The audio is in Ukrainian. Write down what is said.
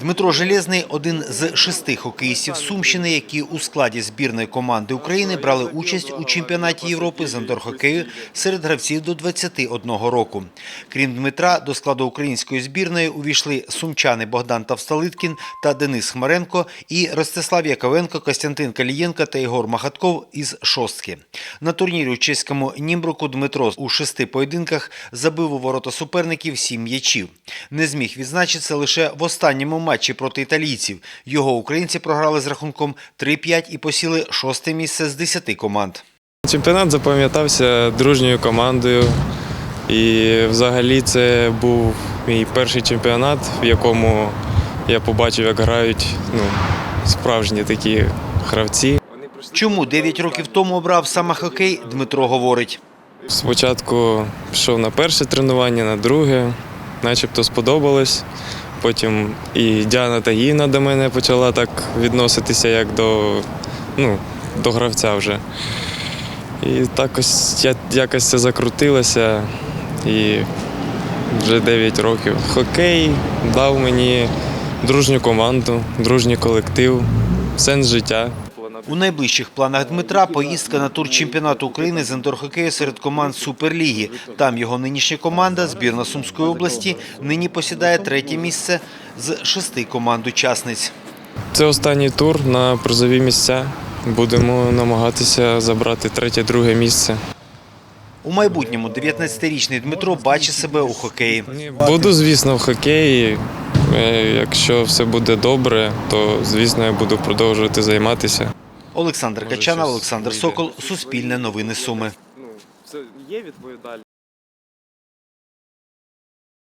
Дмитро Железний – один з шести хокеїстів Сумщини, які у складі збірної команди України брали участь у чемпіонаті Європи з андорхокею серед гравців до 21 року. Крім Дмитра, до складу української збірної увійшли сумчани Богдан Тавсталиткін та Денис Хмаренко і Ростислав Яковенко, Костянтин Калієнко та Ігор Махатков із шостки. На турнірі у чеському Німбруку Дмитро у шести поєдинках забив у ворота суперників сім м'ячів. Не зміг відзначитися лише в останньому матчі проти італійців. Його українці програли з рахунком 3-5 і посіли шосте місце з 10 команд. Чемпіонат запам'ятався дружньою командою. І взагалі це був мій перший чемпіонат, в якому я побачив, як грають ну, справжні такі гравці. Чому 9 років тому обрав саме хокей, Дмитро говорить. Спочатку пішов на перше тренування, на друге, начебто сподобалось. Потім і Діана Тагіна до мене почала так відноситися, як до, ну, до гравця вже. І так ось я- якось це закрутилося. І вже 9 років. Хокей дав мені дружню команду, дружній колектив, сенс життя. У найближчих планах Дмитра поїздка на тур чемпіонату України з індорхокею серед команд Суперліги. Там його нинішня команда, збірна Сумської області, нині посідає третє місце з шести команд-учасниць. Це останній тур на призові місця. Будемо намагатися забрати третє-друге місце. У майбутньому 19-річний Дмитро бачить себе у хокеї. Буду, звісно, в хокеї. Е, Якщо все буде добре, то звісно я буду продовжувати займатися. Олександр Качанов, Олександр. Сокол, Суспільне новини Суми. Ну, це є відповідальність.